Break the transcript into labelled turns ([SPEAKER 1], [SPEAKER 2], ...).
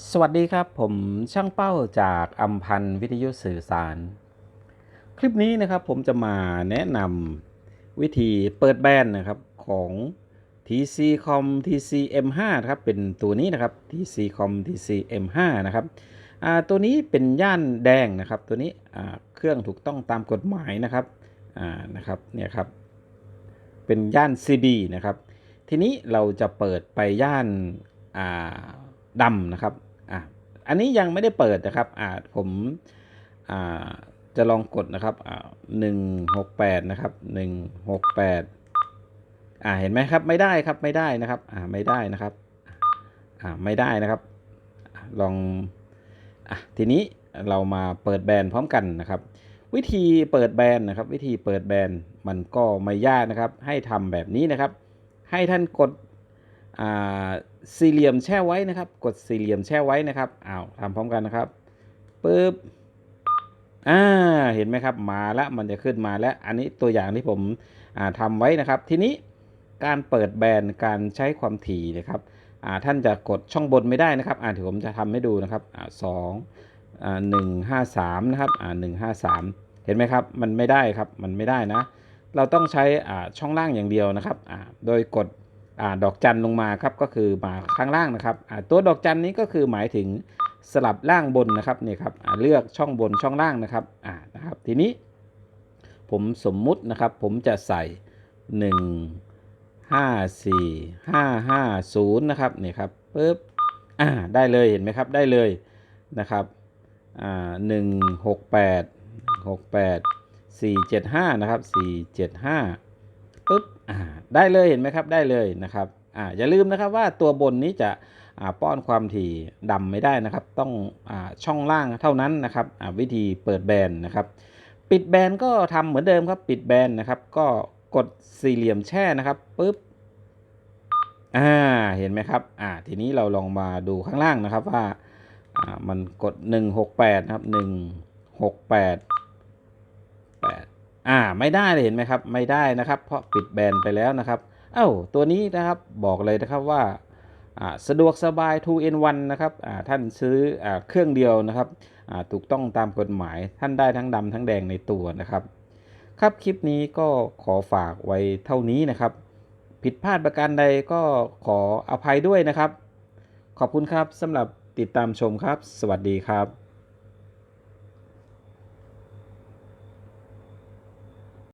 [SPEAKER 1] สวัสดีครับ ผมช่างเป้าจากอัมพันธ์วิทยุสื่อสาร คลิปนี้นะครับผมจะมาแนะนำวิธีเปิดแบนนะครับของ TCCOM TCM5 ครับเป็นตัวนี้นะครับ TCCOM TCM5 นะครับตัวนี้เป็นย่านแดงนะครับ ตัวนี้เครื่องถูกต้องตามกฎหมายนะครับนะครับเนี่ยครับเป็นย่าน CB นะครับ ทีนี้เราจะเปิดไปย่านดำนะครับ อะอันนี้ยังไม่ได้เปิดนะครับอ่าผมอ่าจะลองกดนะครับอ่าหนึ่งหกแปดนะครับหนึ่งหกแปดอ่าเห็นไหมครับไม่ได้ครับไม่ได้นะครับอ่าไม่ได้นะครับอ่าไม่ได้นะครับ ลองอะทีนี้เรามาเปิดแบรนด์พร้อมกันนะครับ วิธีเปิดแบรนด์นะครับ วิธีเปิดแบรนด์มันก็ไม่ยากนะครับ ให้ทำแบบนี้นะครับ ให้ท่านกดอ่า สี่เหลี่ยมแช่ไว้นะครับ กดสี่เหลี่ยมแช่ไว้นะครับอ้าวทำพร้อมกันนะครับปึ๊บอ่าเห็นไหมครับมาแล้วมันจะขึ้นมาแล้วอันนี้ตัวอย่างที่ผมอ่าทำไว้นะครับ ทีนี้การเปิดแบรนด์การใช้ความถี่นะครับอ่าท่านจะกดช่องบนไม่ได้นะครับอ่าเดี๋ยวผมจะทำให้ดูนะครับอ่าสองอ่าหนึ่งห้าสามนะครับอ่าหนึ่งห้าสามเห็นไหมครับมันไม่ได้ครับมันไม่ได้นะ เราต้องใช้อ่าช่องล่างอย่างเดียวนะครับอ่าโดยกด อดอกจันลงมาครับก็คือมาข้างล่างนะครับตัวดอกจันนี้ก็คือหมายถึงสลับล่างบนนะครับนี่ครับเลือกช่องบนช่องล่างนะครับอ่านะครับทีนี้ผมสมมุตินะครับผมจะใส่ 1 5 4 5 5 0นะครับนี่ครับปึ๊บอ่าได้เลยเห็นไหมครับได้เลยนะครับอ่าหนึ่งหกแปดหกแปด475นะครับ475ปึ๊บอ่า ปุ๊บได้เลยเห็นไหมครับได้เลยนะครับออย่าลืมนะครับว่าตัวบนนี้จะป้อนความถี่ดำไม่ได้นะครับ ต้องอช่องล่างเท่านั้นนะครับวิธีเปิดแบนนะครับ ปิดแบนก็ทำเหมือนเดิมครับปิดแบนนะครับ ก็กดสี่เหลี่ยมแช่นะครับปึ๊บอ่าเห็นไหมครับอ่าทีนี้เราลองมาดูข้างล่างนะครับว่ามันกด 168นะครับ168 อ่าไม่ได้เลยเห็นไหมครับ ไม่ได้นะครับ เพราะปิดแบนไปแล้วนะครับ เอ้าตัวนี้นะครับบอกเลยนะครับว่าสะดวกสบาย 2 in 1นะครับท่านซื้ออเครื่องเดียวนะครับถูกต้องตามกฎหมายท่านได้ทั้งดำทั้งแดงในตัวนะครับ ครับคลิปนี้ก็ขอฝากไว้เท่านี้นะครับ ผิดพลาดประการใดก็ขออภัยด้วยนะครับ ขอบคุณครับสำหรับติดตามชมครับ สวัสดีครับ